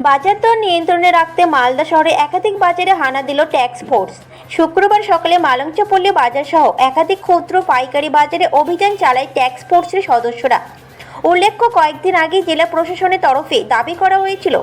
বাজার দর নিয়ন্ত্রণে রাখতে মালদা শহরে একাধিক বাজারে হানা দিল ট্যাক্স ফোর্স শুক্রবার সকালে মালঞ্চপল্লী বাজার সহ একাধিক ক্ষুদ্র পাইকারি বাজারে অভিযান চালায় ট্যাক্স ফোর্সের সদস্যরা। উল্লেখ্য, কয়েকদিন আগে জেলা প্রশাসনের তরফে দাবি করা হয়েছিল,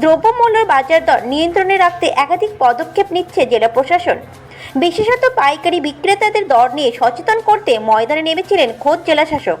দ্রব্যমূল্যের বাজার দর নিয়ন্ত্রণে রাখতে একাধিক পদক্ষেপ নিচ্ছে জেলা প্রশাসন। বিশেষত পাইকারি বিক্রেতাদের দর নিয়ে সচেতন করতে ময়দানে নেমেছিলেন খোদ জেলা শাসক।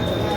Yeah.